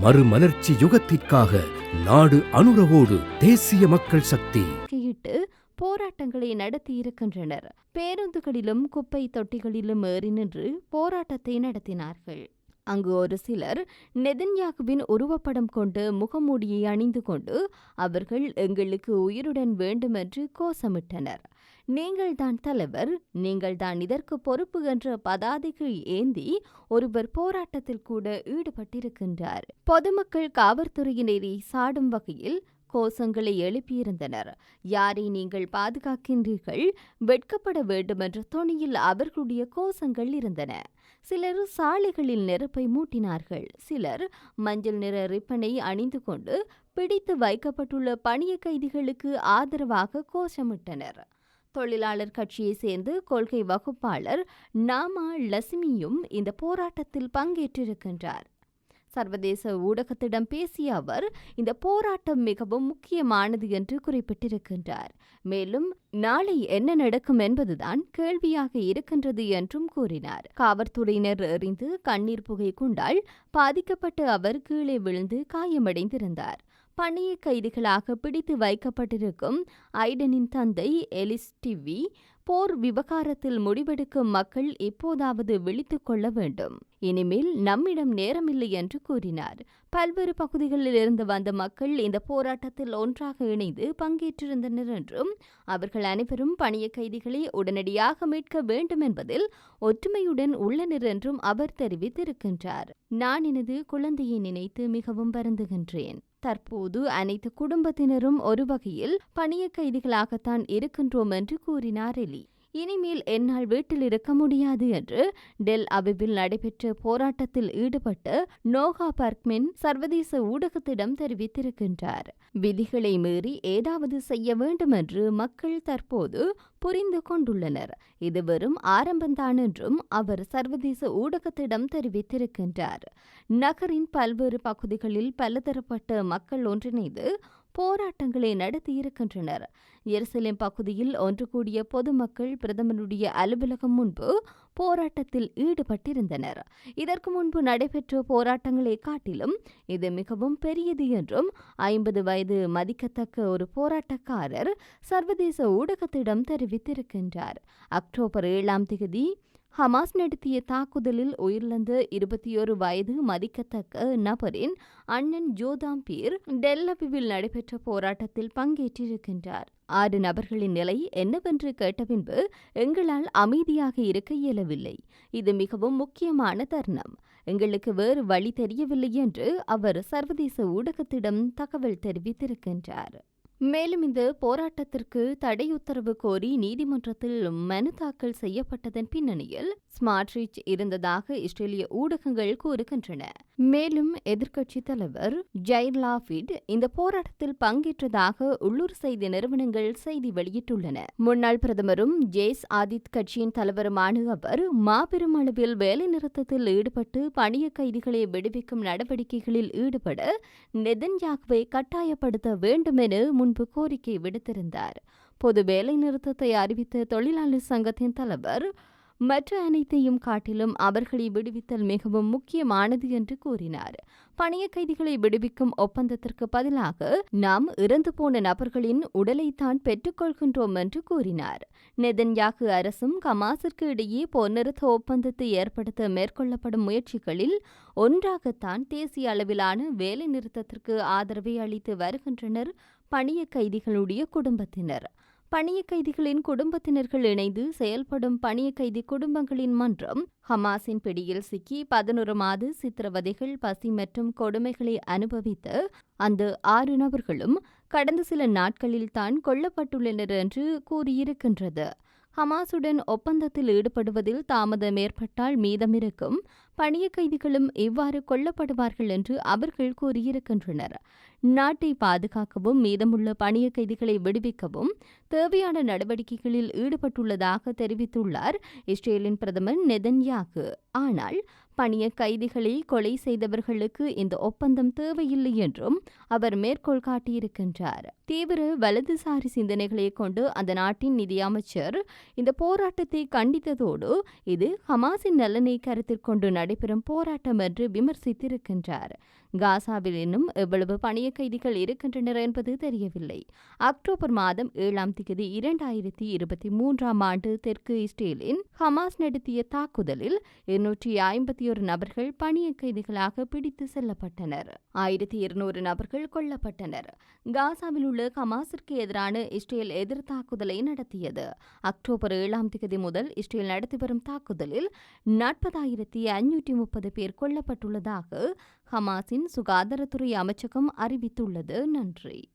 மறுமலர்ச்சி யுகத்திற்காக நாடு அனுரவோடு தேசிய மக்கள் சக்தி. கையிட்டு போராட்டங்களை நடத்தியிருக்கின்றனர் பேருந்துகளிலும் குப்பை தொட்டிகளிலும் ஏறி நின்று போராட்டத்தை நடத்தினார்கள். அங்கு ஒரு சிலர் நெதன்யாகுவின் உருவப்படம் கொண்டு முகமூடியை அணிந்து கொண்டு அவர்கள் எங்களுக்கு உயிருடன் வேண்டுமென்று கோஷமிட்டனர். நீங்கள்தான் தலைவர் நீங்கள்தான் இதற்கு பொறுப்பு என்ற பதாதைகள் ஏந்தி ஒருவர் போராட்டத்தில் கூட ஈடுபட்டிருக்கின்றார். பொதுமக்கள் காவல்துறையினரை சாடும் வகையில் கோஷங்களை எழுப்பியிருந்தனர். யாரை நீங்கள் பாதுகாக்கின்றீர்கள்? வெட்கப்பட வேண்டுமென்ற துணியில் அவர்களுடைய கோஷங்கள் இருந்தன. சிலர் சாலைகளில் நெருப்பை மூட்டினார்கள். சிலர் மஞ்சள் நிற ரிப்பனை அணிந்து கொண்டு பிடித்து வைக்கப்பட்டுள்ள பணிய கைதிகளுக்கு ஆதரவாக கோஷமிட்டனர். தொழிலாளர் கட்சியை சேர்ந்து கொள்கை வகுப்பாளர் நாமா லட்சுமியும் இந்த போராட்டத்தில் பங்கேற்றிருக்கின்றார். சர்வதேச ஊடகத்திடம் பேசிய அவர் இந்த போராட்டம் மிகவும் முக்கியமானது என்று குறிப்பிட்டிருக்கின்றார். மேலும் நாளை என்ன நடக்கும் என்பதுதான் கேள்வியாக இருக்கின்றது என்றும் கூறினார். காவல்துறையினர் எறிந்து கண்ணீர் புகை குண்டால் பாதிக்கப்பட்ட அவர் கீழே விழுந்து காயமடைந்திருந்தார். பணிய கைதிகளாக பிடித்து வைக்கப்பட்டிருக்கும் ஐடனின் தந்தை எலிஸ் டிவி போர் விவகாரத்தில் முடிவெடுக்கும் மக்கள் இப்போதாவது விழித்துக் கொள்ள வேண்டும். இனிமேல் நம்மிடம் நேரமில்லை என்று கூறினார். பல்வேறு பகுதிகளில் இருந்து வந்த மக்கள் இந்த போராட்டத்தில் ஒன்றாக இணைந்து பங்கேற்றிருந்தனர் என்றும் அவர்கள் அனைவரும் பணிய கைதிகளை உடனடியாக மீட்க வேண்டும் என்பதில் ஒற்றுமையுடன் உள்ளனர் என்றும் அவர் தெரிவித்திருக்கின்றார். நான் எனது குழந்தையை நினைத்து மிகவும் வருந்துகின்றேன். தற்போது அனைத்து குடும்பத்தினரும் ஒரு வகையில் பணிய கைதிகளாகத்தான் இருக்கின்றோம் என்று கூறினார் எலி. இனிமேல் என்னால் வீட்டில் இருக்க முடியாது என்று டெல் அபிபில் நடைபெற்ற போராட்டத்தில் ஈடுபட்டு நோகா பர்க்மின் சர்வதேச ஊடகத்திடம் தெரிவித்திருக்கின்றார். விதிகளை மீறி ஏதாவது செய்ய வேண்டும் என்று மக்கள் தற்போது புரிந்து கொண்டுள்ளனர். இது வெறும் ஆரம்பம்தான் என்றும் அவர் சர்வதேச ஊடகத்திடம் தெரிவித்திருக்கின்றார். நகரின் பல்வேறு பகுதிகளில் பலதரப்பட்ட மக்கள் ஒன்றிணைந்து போராட்டங்களை நடத்தியிருக்கின்றனர். எருசலேம் பகுதியில் ஒன்று கூடிய பொதுமக்கள் பிரதமருடைய அலுவலகம் முன்பு போராட்டத்தில் ஈடுபட்டிருந்தனர். இதற்கு முன்பு நடைபெற்ற போராட்டங்களை காட்டிலும் இது மிகவும் பெரியது என்றும் ஐம்பது வயது மதிக்கத்தக்க ஒரு போராட்டக்காரர் சர்வதேச ஊடகத்திடம் தெரிவித்திருக்கின்றார். அக்டோபர் ஏழாம் தேதி ஹமாஸ் நடத்திய தாக்குதலில் உயிரிழந்த இருபத்தியோரு வயது மதிக்கத்தக்க நபரின் அண்ணன் ஜோதாம்பீர் டெல்லபிவில் நடைபெற்ற போராட்டத்தில் பங்கேற்றிருக்கின்றார். ஆறு நபர்களின் நிலை என்னவென்று கேட்ட பின்பு எங்களால் அமைதியாக இருக்க இயலவில்லை. இது மிகவும் முக்கியமான தருணம். எங்களுக்கு வேறு வழி தெரியவில்லை என்று அவர் சர்வதேச ஊடகத்திடம் தகவல் தெரிவித்திருக்கின்றார். மேலும் இந்த போராட்டத்திற்கு தடை உத்தரவு கோரி நீதிமன்றத்தில் மனு தாக்கல் செய்யப்பட்டதன் பின்னணியில் ஸ்மார்ட் ரீச் இருந்ததாக இஸ்ரேலிய ஊடகங்கள் கூறுகின்றன. மேலும் எதிர்க்கட்சித் தலைவர் ஜைர் லாஃபிட் இந்த போராட்டத்தில் பங்கேற்றதாக உள்ளூர் செய்தி நிறுவனங்கள் செய்தி வெளியிட்டுள்ளன. முன்னாள் பிரதமரும் ஜேஸ் ஆதித் கட்சியின் தலைவருமான அவர் மாபெரும் அளவில் வேலைநிறுத்தத்தில் ஈடுபட்டு பணிய கைதிகளை விடுவிக்கும் நடவடிக்கைகளில் ஈடுபட நெதன்யாகுவை கட்டாயப்படுத்த வேண்டும் என முன்பு கோரிக்கை விடுத்திருந்தார். பொது வேலைநிறுத்தத்தை அறிவித்த தொழிலாளர் சங்கத்தின் தலைவர் மற்ற அனைத்தையும் காட்டிலும் அவர்களை விடுவித்தல் மிகவும் முக்கியமானது என்று கூறினார். பணிய கைதிகளை விடுவிக்கும் ஒப்பந்தத்திற்கு பதிலாக நாம் இறந்து போன நபர்களின் உடலைத்தான் பெற்றுக்கொள்கின்றோம் என்று கூறினார். நெதன்யாகு அரசும் கமாசிற்கு இடையே போர் நிறுத்த ஒப்பந்தத்தை ஏற்படுத்த மேற்கொள்ளப்படும் முயற்சிகளில் ஒன்றாகத்தான் தேசிய அளவிலான வேலைநிறுத்தத்திற்கு ஆதரவை அளித்து வருகின்றனர் பணிய கைதிகளுடைய குடும்பத்தினர். பணிய கைதிகளின் குடும்பத்தினர்கள் இணைந்து செயல்படும் பணிய கைதி குடும்பங்களின் மன்றம் ஹமாஸின் பிடியில் சிக்கி பதினொரு மாத சித்திரவதைகள் பசி மற்றும் கொடுமைகளை அனுபவித்த அந்த ஆறு நபர்களும் கடந்த சில நாட்களில் தான் கொல்லப்பட்டுள்ளனர் என்று கூறியிருக்கின்றது. ஹமாசுடன் ஒப்பந்தத்தில் ஈடுபடுவதில் தாமதம் ஏற்பட்டால் மீதமிருக்கும் பணிய கைதிகளும் இவ்வாறு கொல்லப்படுவார்கள் என்று அவர்கள் கூறியிருக்கின்றனர். நாட்டை பாதுகாக்கவும் மீதமுள்ள பணிய கைதிகளை விடுவிக்கவும் தேவையான நடவடிக்கைகளில் ஈடுபட்டுள்ளதாக தெரிவித்துள்ளார் இஸ்ரேலின் பிரதமர் நெதன்யாகு. ஆனால் பணிய கைதிகளை கொலை செய்தவர்களுக்கு இந்த ஒப்பந்தம் தேவையில்லை என்றும் அவர் மேற்கோள் காட்டியிருக்கின்றார். தீவிர வலதுசாரி சிந்தனைகளை கொண்டு அந்த நாட்டின் நிதியமைச்சர் இந்த போராட்டத்தை கண்டித்ததோடு இது ஹமாஸின் நலனை கருத்தில் கொண்டு நடைபெறும் போராட்டம் என்று விமர்சித்திருக்கின்றார். காசாவில் இன்னும் எவ்வளவு பணிய கைதிகள் இருக்கின்றனர் என்பது தெரியவில்லை. அக்டோபர் மாதம் ஏழாம் தேதி இரண்டாயிரத்தி இருபத்தி மூன்றாம் ஆண்டு தெற்கு இஸ்ரேலின் ஹமாஸ் நடத்திய தாக்குதலில் இருநூற்றி ஐம்பத்தி ஒரு நபர்கள் பணிய கைதிகளாக பிடித்து செல்லப்பட்டனர். ஆயிரத்தி இருநூறு நபர்கள் கொல்லப்பட்டனர். காசாவில் உள்ள ஹமாஸிற்கு எதிரான இஸ்ரேல் எதிர் தாக்குதலை நடத்தியது. அக்டோபர் ஏழாம் தேதி முதல் இஸ்ரேல் நடத்தி வரும் தாக்குதலில் நாற்பதாயிரத்தி ஐநூற்றி முப்பது பேர் கொல்லப்பட்டுள்ளதாக ஹமாஸின் சுகாதாரத்துறை அமைச்சகம் அறிவித்துள்ளது. நன்றி.